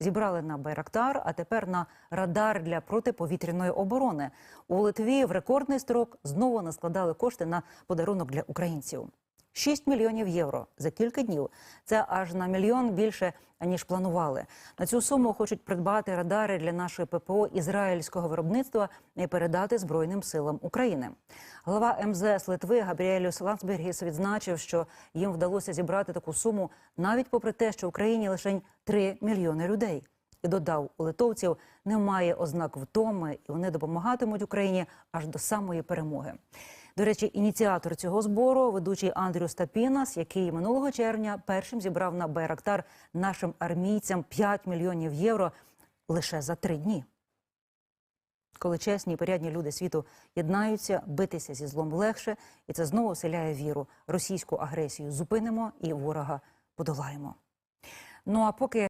Зібрали на Байрактар, а тепер на радар для протиповітряної оборони. У Литві в рекордний строк знову наскладали кошти на подарунок для українців. 6 мільйонів євро за кілька днів. Це аж на мільйон більше ніж планували. На цю суму хочуть придбати радари для нашої ППО ізраїльського виробництва і передати Збройним силам України. Глава МЗС Литви Габріелюс Лансбергіс відзначив, що їм вдалося зібрати таку суму навіть попри те, що в Україні лише 3 мільйони людей. І додав, у литовців немає ознак втоми, і вони допомагатимуть Україні аж до самої перемоги. До речі, ініціатор цього збору, ведучий Андрю Стапінас, який минулого червня першим зібрав на Байрактар нашим армійцям 5 мільйонів євро лише за три дні. Коли чесні і порядні люди світу єднаються, битися зі злом легше, і це знову вселяє віру. Російську агресію зупинимо і ворога подолаємо. Ну а поки